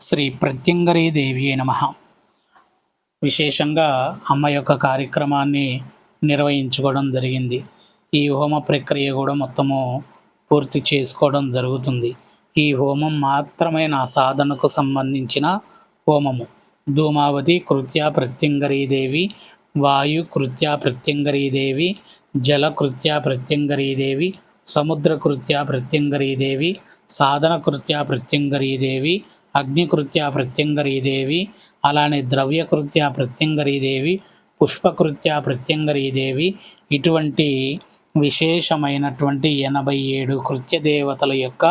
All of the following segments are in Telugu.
శ్రీ ప్రత్యంగరీ దేవి నమ. విశేషంగా అమ్మ యొక్క కార్యక్రమాన్ని నిర్వహించుకోవడం జరిగింది. ఈ హోమ ప్రక్రియ కూడా మొత్తము పూర్తి చేసుకోవడం జరుగుతుంది. ఈ హోమం మాత్రమే నా సాధనకు సంబంధించిన హోమము. ధూమావతి కృత్యా ప్రత్యంగరీదేవి వాయు కృత్య ప్రత్యంగరీదేవి జల కృత్య ప్రత్యంగరీదేవి సముద్ర కృత్యా ప్రత్యంగరీదేవి సాధన కృత్యా ప్రత్యంగరీదేవి అగ్నికృత్య ప్రత్యంగరీదేవి అలానే ద్రవ్యకృత్య ప్రత్యంగరీదేవి పుష్పకృత్య ప్రత్యంగరీదేవి ఇటువంటి విశేషమైనటువంటి ఎనభై ఏడు కృత్య దేవతల యొక్క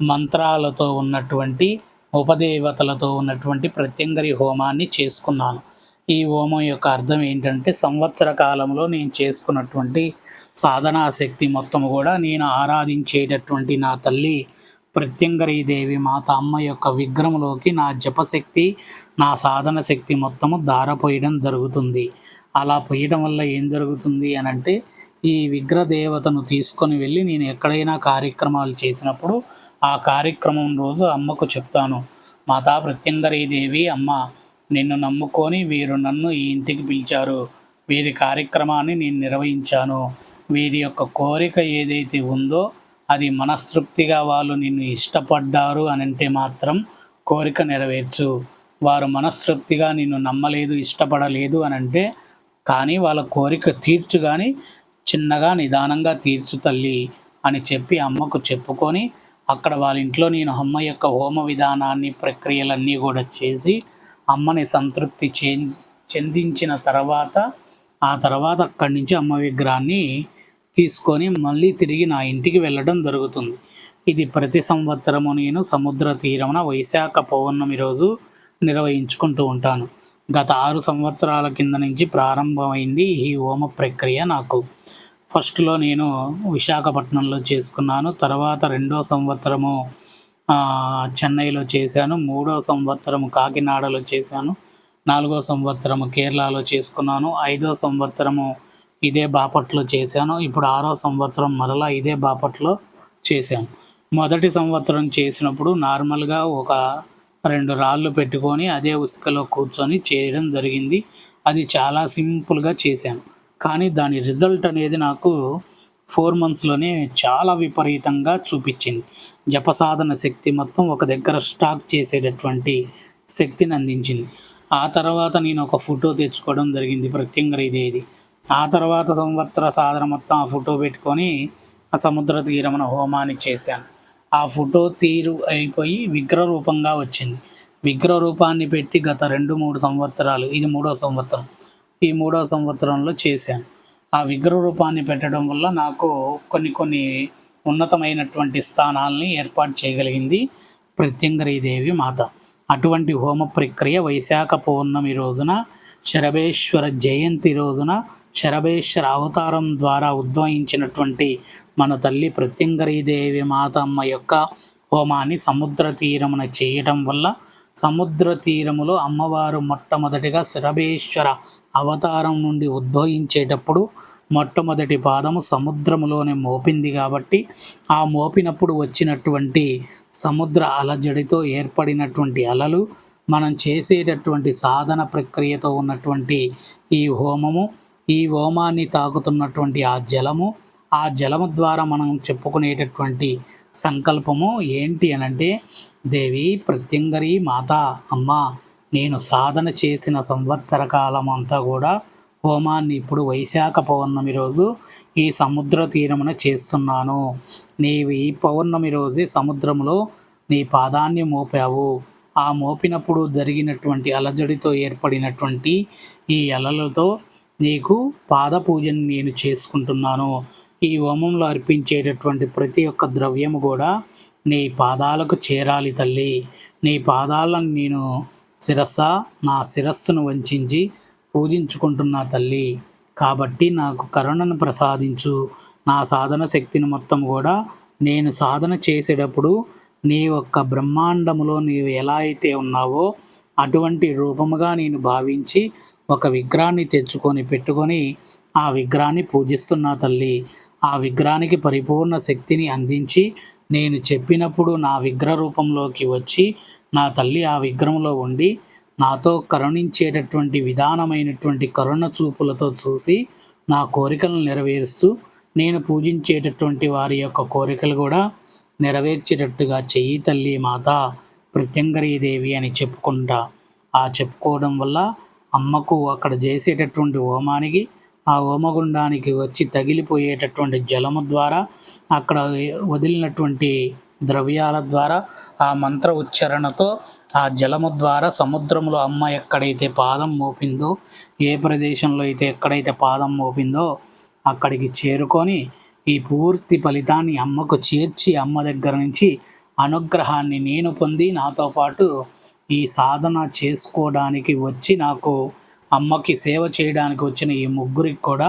మంత్రాలతో ఉన్నటువంటి ఉపదేవతలతో ఉన్నటువంటి ప్రత్యంగరి హోమాన్ని చేసుకున్నాను. ఈ హోమం యొక్క అర్థం ఏంటంటే సంవత్సర కాలంలో నేను చేసుకున్నటువంటి సాధనా శక్తి మొత్తం కూడా నేను ఆరాధించేటటువంటి నా తల్లి ప్రత్యంగరీదేవి మాత అమ్మ యొక్క విగ్రహంలోకి నా జపశక్తి నా సాధన శక్తి మొత్తము దారపోయడం జరుగుతుంది. అలా పోయడం వల్ల ఏం జరుగుతుంది అని అంటే ఈ విగ్రహ దేవతను తీసుకొని వెళ్ళి నేను ఎక్కడైనా కార్యక్రమాలు చేసినప్పుడు ఆ కార్యక్రమం రోజు అమ్మకు చెప్తాను. మాతా ప్రత్యంగరీదేవి అమ్మ నిన్ను నమ్ముకొని వీరు నన్ను ఈ ఇంటికి పిలిచారు. వీరి కార్యక్రమాన్ని నేను నిర్వహించాను. వీరి యొక్క కోరిక ఏదైతే ఉందో అది మనస్తృప్తిగా వాళ్ళు నిన్ను ఇష్టపడ్డారు అని అంటే మాత్రం కోరిక నెరవేర్చు. వారు మనస్తృప్తిగా నిన్ను నమ్మలేదు ఇష్టపడలేదు అని అంటే కానీ వాళ్ళ కోరిక తీర్చు కానీ చిన్నగా నిదానంగా తీర్చు తల్లి అని చెప్పి అమ్మకు చెప్పుకొని అక్కడ వాళ్ళ ఇంట్లో నేను అమ్మ యొక్క హోమ విధానాన్ని ప్రక్రియలన్నీ కూడా చేసి అమ్మని సంతృప్తి చెందించిన తర్వాత ఆ తర్వాత అక్కడి నుంచి అమ్మ విగ్రహాన్ని తీసుకొని మళ్ళీ తిరిగి నా ఇంటికి వెళ్ళడం జరుగుతుంది. ఇది ప్రతి సంవత్సరము నేను సముద్ర తీరమున వైశాఖ పౌర్ణమి రోజు నిర్వహించుకుంటూ ఉంటాను. గత ఆరు సంవత్సరాల కింద నుంచి ప్రారంభమైంది ఈ హోమ ప్రక్రియ నాకు. ఫస్ట్లో నేను విశాఖపట్నంలో చేసుకున్నాను. తర్వాత రెండో సంవత్సరము చెన్నైలో చేశాను. మూడో సంవత్సరము కాకినాడలో చేశాను. నాలుగో సంవత్సరము కేరళలో చేసుకున్నాను. ఐదో సంవత్సరము ఇదే బాపట్లో చేశాను. ఇప్పుడు ఆరో సంవత్సరం మరలా ఇదే బాపట్లో చేశాను. మొదటి సంవత్సరం చేసినప్పుడు నార్మల్గా ఒక రెండు రాళ్ళు పెట్టుకొని అదే ఉసుకలో కూర్చొని చేయడం జరిగింది. అది చాలా సింపుల్గా చేశాను. కానీ దాని రిజల్ట్ అనేది నాకు ఫోర్ మంత్స్లోనే చాలా విపరీతంగా చూపించింది. జపసాధన శక్తి మొత్తం ఒక దగ్గర స్టాక్ చేసేటటువంటి శక్తిని అందించింది. ఆ తర్వాత నేను ఒక ఫోటో తెచ్చుకోవడం జరిగింది ప్రత్యంగరీదేది ఆ తర్వాత సంవత్సర సాధన మొత్తం ఆ ఫోటో పెట్టుకొని ఆ సముద్ర తీరమున హోమాన్ని చేశాను. ఆ ఫోటో తీరు అయిపోయి విగ్రహ రూపంగా వచ్చింది. విగ్రహ రూపాన్ని పెట్టి గత రెండు మూడు సంవత్సరాలు ఇది మూడో సంవత్సరం ఈ మూడో సంవత్సరంలో చేశాను. ఆ విగ్రహ రూపాన్ని పెట్టడం వల్ల నాకు కొన్ని కొన్ని ఉన్నతమైనటువంటి స్థానాల్ని ఏర్పాటు చేయగలిగింది ప్రత్యంగరీదేవి మాత. అటువంటి హోమ ప్రక్రియ వైశాఖ పౌర్ణమి రోజున శరభేశ్వర జయంతి రోజున శరభేశ్వర అవతారం ద్వారా ఉద్భవించినటువంటి మన తల్లి ప్రత్యంగరీదేవి మాతమ్మ యొక్క హోమాన్ని సముద్ర తీరమున చేయటం వల్ల సముద్ర తీరములో అమ్మవారు మొట్టమొదటిగా శరభేశ్వర అవతారం నుండి ఉద్భవించేటప్పుడు మొట్టమొదటి పాదము సముద్రములోనే మోపింది కాబట్టి ఆ మోపినప్పుడు వచ్చినటువంటి సముద్ర అలజడితో ఏర్పడినటువంటి అలలు మనం చేసేటటువంటి సాధన ప్రక్రియతో ఉన్నటువంటి ఈ హోమము ఈ హోమాన్ని తాకుతున్నటువంటి ఆ జలము ఆ జలము ద్వారా మనం చెప్పుకునేటటువంటి సంకల్పము ఏంటి అనంటే దేవి ప్రత్యంగరి మాత అమ్మ నేను సాధన చేసిన సంవత్సర కాలం అంతా కూడా హోమాన్ని ఇప్పుడు వైశాఖ పౌర్ణమి రోజు ఈ సముద్ర తీరమున చేస్తున్నాను. నీవు ఈ పౌర్ణమి రోజే సముద్రంలో నీ పాదాన్ని మోపావు. ఆ మోపినప్పుడు జరిగినటువంటి అలజడితో ఏర్పడినటువంటి ఈ అలలతో నీకు పాద పూజను నేను చేసుకుంటున్నాను. ఈ హోమంలో అర్పించేటటువంటి ప్రతి ఒక్క ద్రవ్యము కూడా నీ పాదాలకు చేరాలి తల్లి. నీ పాదాలను నేను శిరస్స నా శిరస్సును వంచించి పూజించుకుంటున్నా తల్లి. కాబట్టి నాకు కరుణను ప్రసాదించు. నా సాధన శక్తిని మొత్తం కూడా నేను సాధన చేసేటప్పుడు నీ యొక్క బ్రహ్మాండములో నీవు ఎలా అయితే ఉన్నావో అటువంటి రూపముగా నేను భావించి ఒక విగ్రహాన్ని తెచ్చుకొని పెట్టుకొని ఆ విగ్రహాన్ని పూజిస్తున్నా తల్లి. ఆ విగ్రహానికి పరిపూర్ణ శక్తిని అందించి నేను చెప్పినప్పుడు నా విగ్రహ రూపంలోకి వచ్చి నా తల్లి ఆ విగ్రహంలో ఉండి నాతో కరుణించేటటువంటి విధానమైనటువంటి కరుణ చూపులతో చూసి నా కోరికలను నెరవేరుస్తూ నేను పూజించేటటువంటి వారి యొక్క కోరికలు కూడా నెరవేర్చేటట్టుగా చెయ్యి తల్లి మాత దేవి అని చెప్పుకుంటా. ఆ చెప్పుకోవడం వల్ల అమ్మకు అక్కడ చేసేటటువంటి హోమానికి ఆ హోమగుండానికి వచ్చి తగిలిపోయేటటువంటి జలము ద్వారా అక్కడ వదిలినటువంటి ద్రవ్యాల ద్వారా ఆ మంత్ర ఉచ్చారణతో ఆ జలము ద్వారా సముద్రంలో అమ్మ ఎక్కడైతే పాదం మోపిందో ఏ ప్రదేశంలో అయితే ఎక్కడైతే పాదం మోపిందో అక్కడికి చేరుకొని ఈ పూర్తి ఫలితాన్ని అమ్మకు చేర్చి అమ్మ దగ్గర నుంచి అనుగ్రహాన్ని నేను పొంది నాతో పాటు ఈ సాధన చేసుకోవడానికి వచ్చి నాకు అమ్మకి సేవ చేయడానికి వచ్చిన ఈ ముగ్గురికి కూడా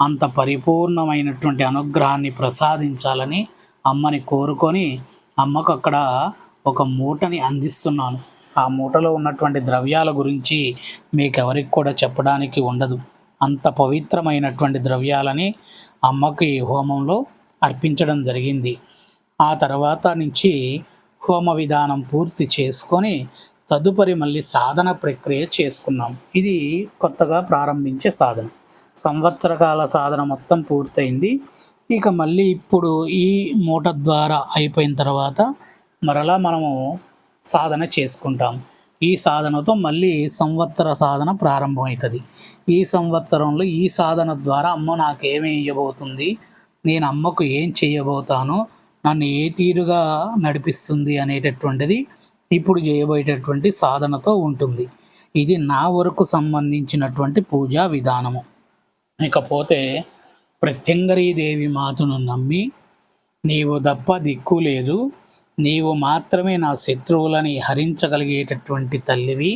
అంత పరిపూర్ణమైనటువంటి అనుగ్రహాన్ని ప్రసాదించాలని అమ్మని కోరుకొని అమ్మకు అక్కడ ఒక మూటని అందిస్తున్నాను. ఆ మూటలో ఉన్నటువంటి ద్రవ్యాల గురించి మీకు ఎవరికి కూడా చెప్పడానికి ఉండదు. అంత పవిత్రమైనటువంటి ద్రవ్యాలని అమ్మకి హోమంలో అర్పించడం జరిగింది. ఆ తర్వాత నుంచి హోమ విధానం పూర్తి చేసుకొని తదుపరి మళ్ళీ సాధన ప్రక్రియ చేసుకున్నాం. ఇది కొత్తగా ప్రారంభించే సాధన. సంవత్సర కాల సాధన మొత్తం పూర్తయింది. ఇక మళ్ళీ ఇప్పుడు ఈ మూట ద్వారా అయిపోయిన తర్వాత మరలా మనము సాధన చేసుకుంటాం. ఈ సాధనతో మళ్ళీ సంవత్సర సాధన ప్రారంభమవుతుంది. ఈ సంవత్సరంలో ఈ సాధన ద్వారా అమ్మ నాకేమి ఇవ్వబోతుంది నేను అమ్మకు ఏం చేయబోతాను? నన్ను ఏ తీరుగా నడిపిస్తుంది అనేటటువంటిది ఇప్పుడు చేయబోయేటటువంటి సాధనతో ఉంటుంది. ఇది నా వరకు సంబంధించినటువంటి పూజా విధానము. ఇకపోతే దేవి మాతను నమ్మి నీవు తప్ప దిక్కు లేదు. నీవు మాత్రమే నా శత్రువులని హరించగలిగేటటువంటి తల్లివి.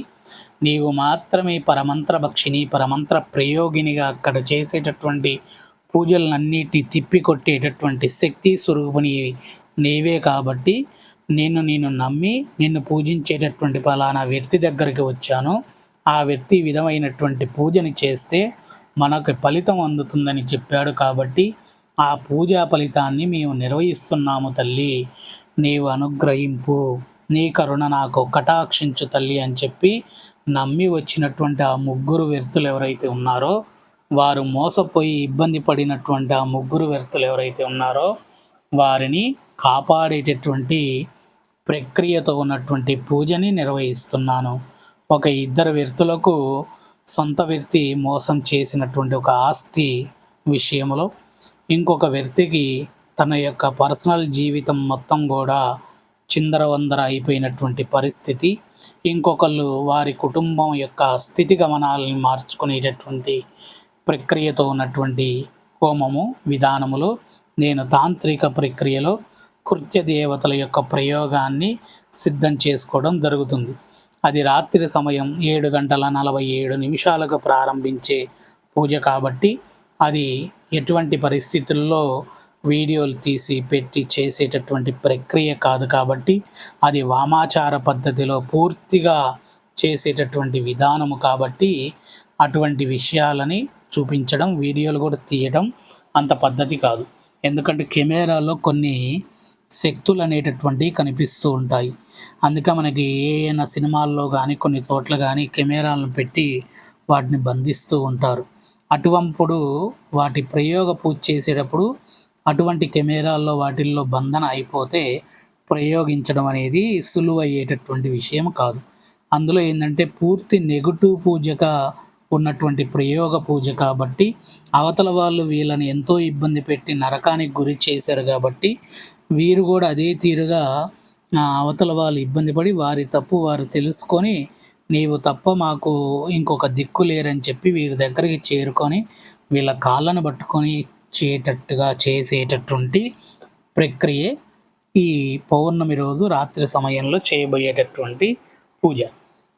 నీవు మాత్రమే పరమంత్ర భక్షిని పరమంత్ర ప్రయోగినిగా అక్కడ చేసేటటువంటి పూజలన్నిటిని తిప్పికొట్టేటటువంటి శక్తి స్వరూపుని నీవే కాబట్టి నేను నేను నమ్మి నిన్ను పూజించేటటువంటి ఫలానా వ్యక్తి దగ్గరికి వచ్చాను. ఆ వ్యక్తి విధమైనటువంటి పూజని చేస్తే మనకు ఫలితం అందుతుందని చెప్పాడు కాబట్టి ఆ పూజా ఫలితాన్ని మేము నిర్వహిస్తున్నాము తల్లి. నీవు అనుగ్రహింపు. నీ కరుణ నాకు కటాక్షించు తల్లి అని చెప్పి నమ్మి వచ్చినటువంటి ఆ ముగ్గురు వ్యక్తులు ఎవరైతే ఉన్నారో వారు మోసపోయి ఇబ్బంది పడినటువంటి ఆ ముగ్గురు వ్యక్తులు ఎవరైతే ఉన్నారో వారిని కాపాడేటటువంటి ప్రక్రియతో ఉన్నటువంటి పూజని నిర్వహిస్తున్నాను. ఒక ఇద్దరు వ్యక్తులకు సొంత వ్యక్తి మోసం చేసినటువంటి ఒక ఆస్తి విషయంలో ఇంకొక వ్యక్తికి తన యొక్క పర్సనల్ జీవితం మొత్తం కూడా చిందరవందర అయిపోయినటువంటి పరిస్థితి. ఇంకొకళ్ళు వారి కుటుంబం యొక్క స్థితిగమనాలను మార్చుకునేటటువంటి ప్రక్రియతో ఉన్నటువంటి హోమము విధానములో నేను తాంత్రిక ప్రక్రియలో కృత్య దేవతల యొక్క ప్రయోగాన్ని సిద్ధం చేసుకోవడం జరుగుతుంది. అది రాత్రి సమయం ఏడు గంటల నలభై ఏడు నిమిషాలకు ప్రారంభించే పూజ కాబట్టి అది ఎటువంటి పరిస్థితుల్లో వీడియోలు తీసి పెట్టి చేసేటటువంటి ప్రక్రియ కాదు కాబట్టి అది వామాచార పద్ధతిలో పూర్తిగా చేసేటటువంటి విధానము కాబట్టి అటువంటి విషయాలని చూపించడం వీడియోలు కూడా తీయడం అంత పద్ధతి కాదు. ఎందుకంటే కెమెరాలో కొన్ని శక్తులు అనేటటువంటివి కనిపిస్తూ ఉంటాయి. అందుకే మనకి ఏమైనా సినిమాల్లో కానీ కొన్ని చోట్ల కానీ కెమెరాలను పెట్టి వాటిని బంధిస్తూ ఉంటారు. అటువంపుడు వాటి ప్రయోగ పూజ చేసేటప్పుడు అటువంటి కెమెరాల్లో వాటిల్లో బంధన అయిపోతే ప్రయోగించడం అనేది సులువు అయ్యేటటువంటి విషయం కాదు. అందులో ఏంటంటే పూర్తి నెగటివ్ పూజగా ఉన్నటువంటి ప్రయోగ పూజ కాబట్టి అవతల వాళ్ళు వీళ్ళని ఎంతో ఇబ్బంది పెట్టి నరకానికి గురి చేశారు కాబట్టి వీరు కూడా అదే తీరుగా అవతల వాళ్ళు ఇబ్బంది పడి వారి తప్పు వారు తెలుసుకొని నీవు తప్ప మాకు ఇంకొక దిక్కు లేరని చెప్పి వీరి దగ్గరికి చేరుకొని వీళ్ళ కాళ్ళను పట్టుకొని చేటట్టుగా చేసేటటువంటి ప్రక్రియ ఈ పౌర్ణమి రోజు రాత్రి సమయంలో చేయబోయేటటువంటి పూజ.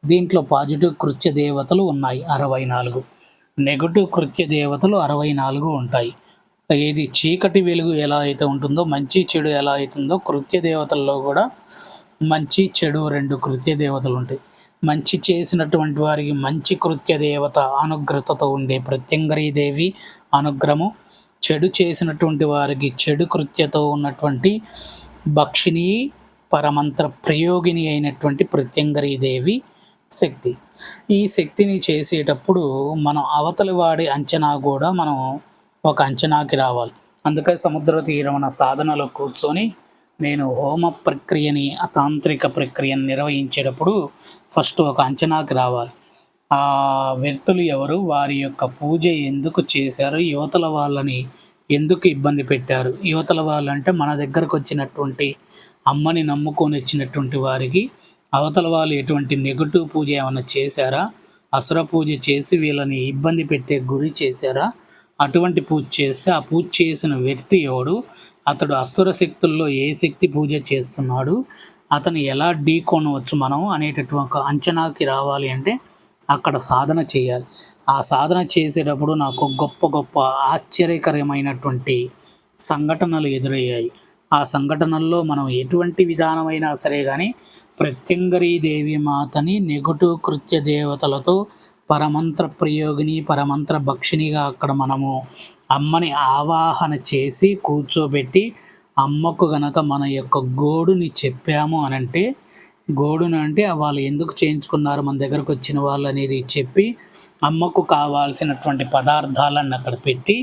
దీంట్లో పాజిటివ్ కృత్య దేవతలు ఉన్నాయి అరవై నాలుగు. నెగటివ్ కృత్య దేవతలు అరవై నాలుగు ఉంటాయి. ఏది చీకటి వెలుగు ఎలా అయితే ఉంటుందో మంచి చెడు ఎలా అవుతుందో కృత్య దేవతల్లో కూడా మంచి చెడు రెండు కృత్య దేవతలు ఉంటాయి. మంచి చేసినటువంటి వారికి మంచి కృత్య దేవత అనుగ్రతతో ఉండే దేవి అనుగ్రహము. చెడు చేసినటువంటి వారికి చెడు కృత్యతో ఉన్నటువంటి భక్షిణి పరమంత్ర ప్రయోగిని అయినటువంటి దేవి శక్తి. ఈ శక్తిని చేసేటప్పుడు మనం అవతలి వాడి అంచనా కూడా మనం ఒక అంచనాకి రావాలి. అందుకే సముద్ర తీరమన సాధనలో కూర్చొని నేను హోమ ప్రక్రియని తాంత్రిక ప్రక్రియను నిర్వహించేటప్పుడు ఫస్ట్ ఒక అంచనాకి రావాలి. ఆ వ్యక్తులు ఎవరు? వారి యొక్క పూజ ఎందుకు చేశారు? యువతల వాళ్ళని ఎందుకు ఇబ్బంది పెట్టారు? యువతల వాళ్ళంటే మన దగ్గరకు వచ్చినటువంటి అమ్మని నమ్ముకొని వచ్చినటువంటి వారికి అవతల వాళ్ళు ఎటువంటి నెగటివ్ పూజ ఏమైనా చేశారా? అసుర పూజ చేసి వీళ్ళని ఇబ్బంది పెట్టే గురి చేశారా? అటువంటి పూజ చేస్తే ఆ పూజ చేసిన వ్యక్తి ఎవడు? అతడు అసుర శక్తుల్లో ఏ శక్తి పూజ చేస్తున్నాడు? అతను ఎలా ఢీ కొనవచ్చు మనం అనేటటువంటి అంచనాకి రావాలి అంటే అక్కడ సాధన చేయాలి. ఆ సాధన చేసేటప్పుడు నాకు గొప్ప గొప్ప ఆశ్చర్యకరమైనటువంటి సంఘటనలు ఎదురయ్యాయి. ఆ సంఘటనల్లో మనం ఎటువంటి విధానమైనా సరే కానీ ప్రత్యంగరీ దేవి మాతని నెగటివ్ కృత్య దేవతలతో పరమంత్ర ప్రయోగిని పరమంత్ర భక్షినిగా అక్కడ మనము అమ్మని ఆవాహన చేసి కూర్చోబెట్టి అమ్మకు గనక మన యొక్క గోడుని చెప్పాము అని అంటే గోడును అంటే వాళ్ళు ఎందుకు చేయించుకున్నారు మన దగ్గరకు వచ్చిన వాళ్ళు అనేది చెప్పి అమ్మకు కావాల్సినటువంటి పదార్థాలను అక్కడ పెట్టి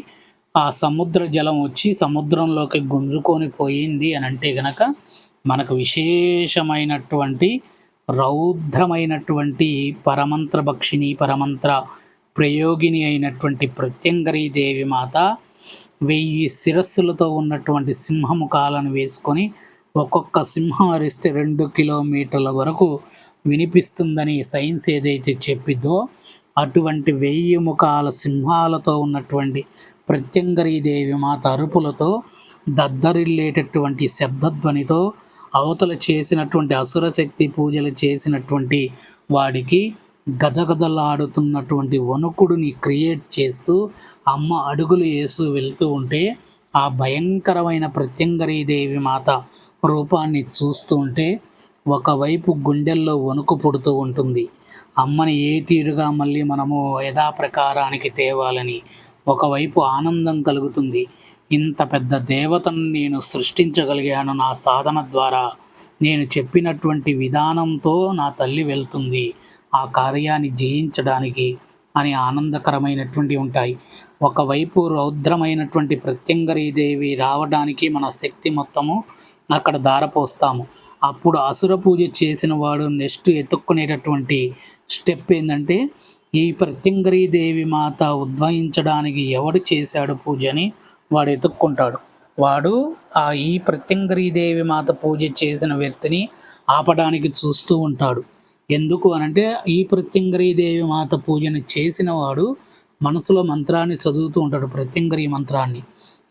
ఆ సముద్ర జలం వచ్చి సముద్రంలోకి గుంజుకొని పోయింది అని అంటే గనక మనకు విశేషమైనటువంటి రౌద్రమైనటువంటి పరమంత్ర భక్షిణి పరమంత్ర ప్రయోగిని అయినటువంటి ప్రత్యంగరీ దేవి మాత వెయ్యి శిరస్సులతో ఉన్నటువంటి సింహముఖాలను వేసుకొని ఒక్కొక్క సింహం అరిస్తే రెండు కిలోమీటర్ల వరకు వినిపిస్తుందని సైన్స్ ఏదైతే చెప్పిద్దో అటువంటి వెయ్యి ముఖాల సింహాలతో ఉన్నటువంటి ప్రత్యంగరీదేవి మాత అరుపులతో దద్దరిల్లేటటువంటి శబ్దధ్వనితో అవతల చేసినటువంటి అసురశక్తి పూజలు చేసినటువంటి వాడికి గజగజలాడుతున్నటువంటి వణుకుడిని క్రియేట్ చేస్తూ అమ్మ అడుగులు వేస్తూ వెళ్తూ ఉంటే ఆ భయంకరమైన ప్రత్యంగరీదేవి మాత రూపాన్ని చూస్తూ ఉంటే ఒకవైపు గుండెల్లో వణుకు పుడుతూ ఉంటుంది. అమ్మని ఏ తీరుగా మళ్ళీ మనము యథాప్రకారానికి తేవాలని ఒకవైపు ఆనందం కలుగుతుంది. ఇంత పెద్ద దేవతను నేను సృష్టించగలిగాను నా సాధన ద్వారా. నేను చెప్పినటువంటి విధానంతో నా తల్లి వెళ్తుంది. ఆ కార్యాన్ని జయించడానికి అని ఆనందకరమైనటువంటి ఉంటాయి. ఒకవైపు రౌద్రమైనటువంటి ప్రత్యంగరీదేవి రావడానికి మన శక్తి మొత్తము అక్కడ దారపోస్తాము అప్పుడు అసుర పూజ చేసిన వాడు నెక్స్ట్ ఎత్తుక్కునేటటువంటి స్టెప్ ఏంటంటే ఈ దేవి మాత ఉద్భవించడానికి ఎవడు చేశాడు పూజని వాడు ఎత్తుక్కుంటాడు. వాడు ఆ ఈ దేవి మాత పూజ చేసిన వ్యక్తిని ఆపడానికి చూస్తూ ఉంటాడు. ఎందుకు అనంటే ఈ దేవి మాత పూజను చేసిన వాడు మనసులో మంత్రాన్ని చదువుతూ ఉంటాడు ప్రత్యంగరీ మంత్రాన్ని.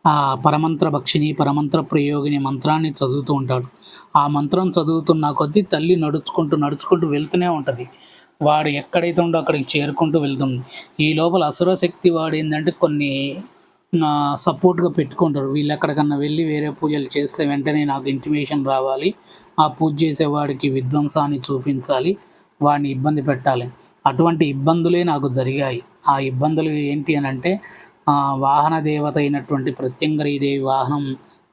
ఆ పరమంత్ర భక్షిని పరమంత్ర ప్రయోగిని మంత్రాన్ని చదువుతూ ఉంటాడు. ఆ మంత్రం చదువుతున్న కొద్దీ తల్లి నడుచుకుంటూ నడుచుకుంటూ వెళ్తూనే ఉంటుంది. వాడు ఎక్కడైతే ఉండో అక్కడికి చేరుకుంటూ వెళ్తుంది. ఈ లోపల అసుర శక్తి వాడు ఏంటంటే కొన్ని సపోర్ట్గా పెట్టుకుంటారు వీళ్ళు ఎక్కడికన్నా వెళ్ళి వేరే పూజలు చేస్తే వెంటనే నాకు ఇంటిమేషన్ రావాలి. ఆ పూజ చేసేవాడికి విధ్వంసాన్ని చూపించాలి. వాడిని ఇబ్బంది పెట్టాలి. అటువంటి ఇబ్బందులే నాకు జరిగాయి. ఆ ఇబ్బందులు ఏంటి అని అంటే వాహన దేవత అయినటువంటి ప్రత్యంగరీదేవి వాహనం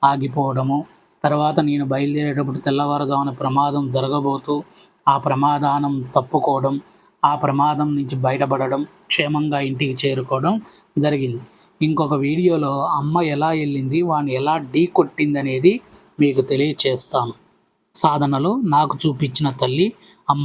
ఆగిపోవడము. తర్వాత నేను బయలుదేరేటప్పుడు తెల్లవారుజామున ప్రమాదం జరగబోతూ ఆ ప్రమాదానం తప్పుకోవడం ఆ ప్రమాదం నుంచి బయటపడడం క్షేమంగా ఇంటికి చేరుకోవడం జరిగింది. ఇంకొక వీడియోలో అమ్మ ఎలా వెళ్ళింది వాడిని ఎలా ఢీ కొట్టింది అనేది మీకు తెలియచేస్తాను. సాధనలో నాకు చూపించిన తల్లి అమ్మ